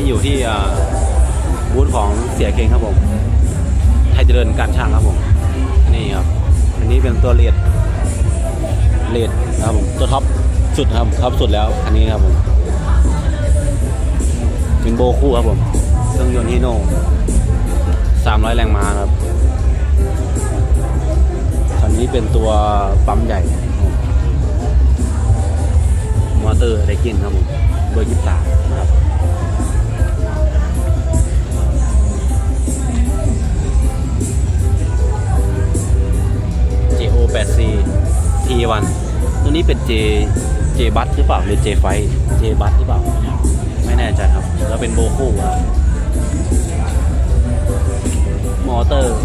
นี้อยู่ที่บูธของเสียเกงครับผม ไทยเจริญการช่างครับผม นี่ครับ อันนี้เป็นตัวเลดเลดนะครับผมตัวท็อปสุดครับท็อปสุดแล้ว อันนี้ครับผมเป็นโบคู่ครับผมเครื่องยนต์ฮีโน่300แรงม้าครับคันนี้เป็นตัวปั๊มใหญ่ มอเตอร์ไดกินครับผมเบอร์ยี่สิบสามนะครับ 8 C T1 ตัวนี้เป็น J J บัสหรือเปล่าหรือ J ไฟ J บัสหรือเปล่า ไม่แน่ใจครับ แล้วเป็นโบคู่ครับมอเตอร์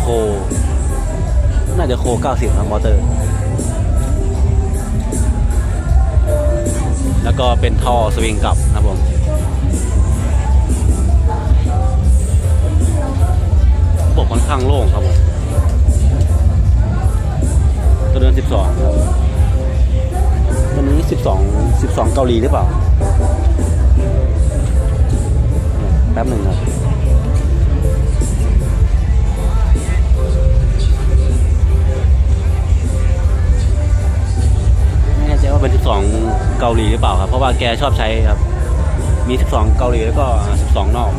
โค น่าจะโค 90ครับมอเตอร์ แล้วก็เป็นท่อสวิงกลับนะครับผมปกค่อนข้างโล่งครับผม ตัวเดิน 12ครับตัวนี้ 12 12 เกาหลีหรือเปล่า แป๊บหนึ่งครับไม่แน่ใจว่าเป็น 12 เกาหลีหรือเปล่าครับ เพราะว่าแกชอบใช้ครับ มี 12 เกาหลีแล้วก็ 12 นอก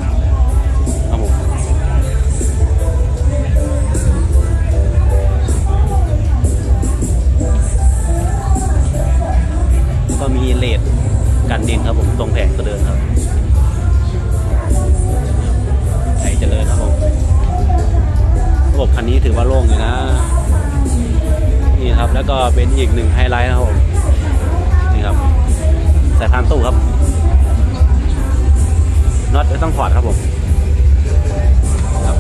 มีเลดกันดินครับผมตรงแผงตัวเดินครับไอเจริญครับผมระบบคันนี้ถือว่าโล่งอยู่นะ นี่ครับแล้วก็เป็นอีกหนึ่งไฮไลท์นะครับผมนี่ครับสายพานตู้ครับน็อตไม่ต้องถอดครับผมครับ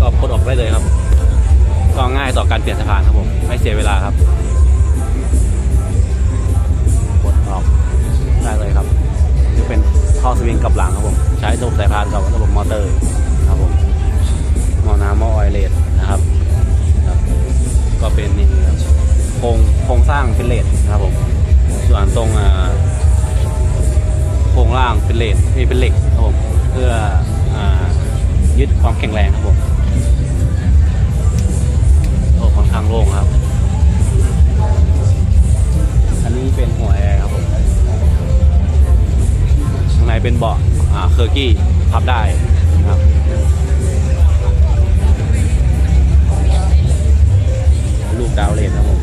ก็ปลดออกได้เลยครับ ก็ง่ายต่อการเปลี่ยนสายพานครับผม ไม่เสียเวลาครับ ช้ระบบสายพานกับระบบมอเตอร์ครับผมมอน้ำมอออยเลสนะครับก็เป็นนี่ครับโครงโครงสร้างเป็นเลดนะครับผมส่วนตรงโครงล่างเป็นเลดนี่เป็นเหล็กครับผมเพื่ออยึดความแข็งแรงครับผมโอ้ค่อนข้างโล่งครับ อันนี้เป็นหัวแอร์ครับผมข้างในเป็นเบาะ อ่าเคอร์กี้พับได้นะครับลูกดาวเลนครับผม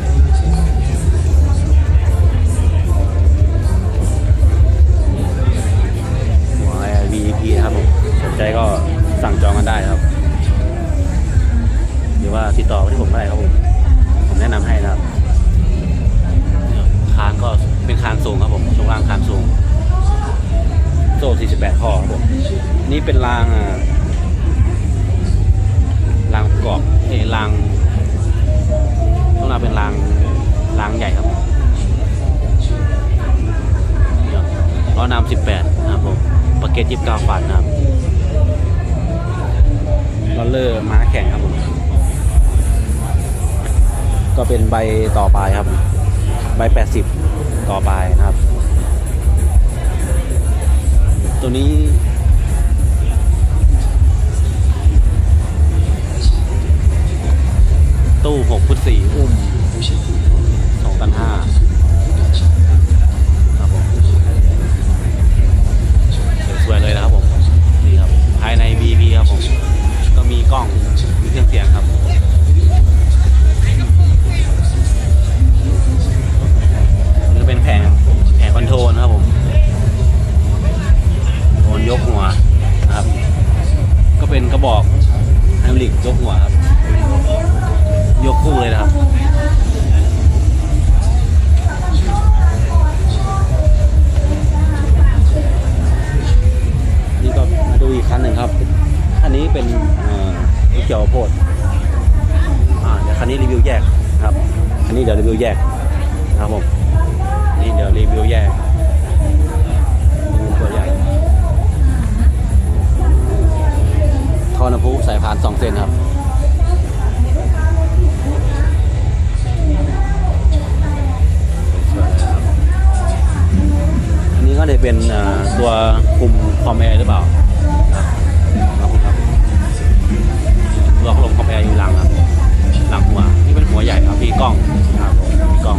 หัว VIP ครับผมสนใจก็สั่งจองกันได้ครับ หรือว่าติดต่อที่ผมได้ครับผมผมแนะนำให้นะครับคานก็เป็นคานสูงครับผมช่วงล่างคานสูง โซ่ 48ข้อครับผมนี่เป็นรางอ่ารางประกอบเอยรางต้องนาเป็นรางรางใหญ่ครับล้อนำ18นะครับผมปากเกต29ฟันนะครับลอเลอร์ม้าแข่งครับผมก็เป็นใบต่อไปครับ ใบ 80 ต่อไปนะครับ ตัวนี้ ตู้6ฟุต4อุ้ม2ตัน5ค คันนี้เดี๋ยวรีวิวแยกนะครับผมนี่เดี๋ยวรีวิวแยกตัวใหญ่ท่อน้ำพุสายพานสองเซนครับอันนี้ก็จะเป็นตัวคุมคอมแอร์หรือเปล่าครับขอบคุณครับตัวลมคอมแอร์อยู่หลังครับ หลังหัว หัวใหญ่ครับมีกล้องครับมีกล้อง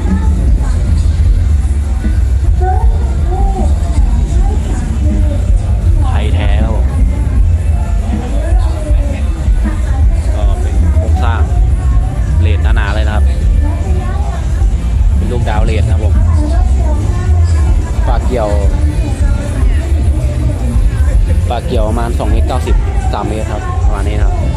ไทยแท้ครับผมก็เป็นโครงสร้างเลนหนาๆเลยนะครับ เป็นลูกดาวเลนนะครับผมปาเกี่ยวปลาเกี่ยวประมาณ2เมตร90 3เมตรครับประมาณนี้นะครับ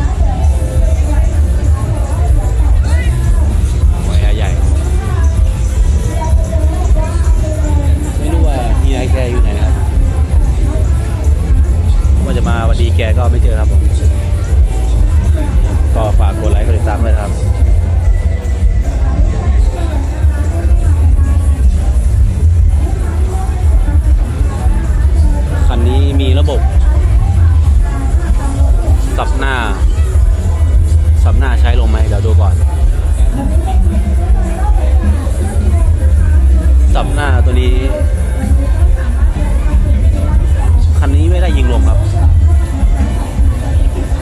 น้าตัวนี้ คันนี้ไม่ได้ยิงลมครับ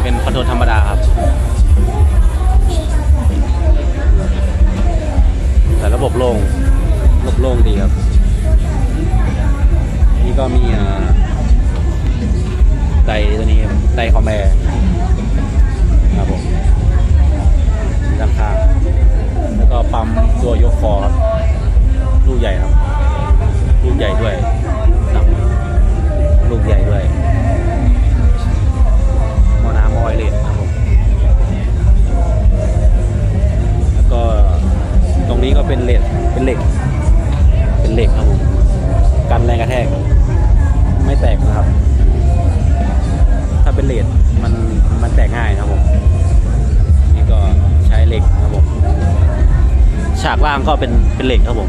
เป็นคอนโทรลธรรมดาครับ แต่ระบบโล่งระบบโล่งดีครับ นี่ก็มีไดตัวนี้ไดคอมแบร์ครับผมด้านข้างแล้วก็ปั๊มตัวยกคอครับลูกใหญ่ครับ กระแทก ไม่แตกนะครับ ถ้าเป็นเหล็กมันมันแตกง่ายนะผมนี่ก็ใช้เหล็กครับผมฉากล่างก็เป็นเป็นเหล็กครับผม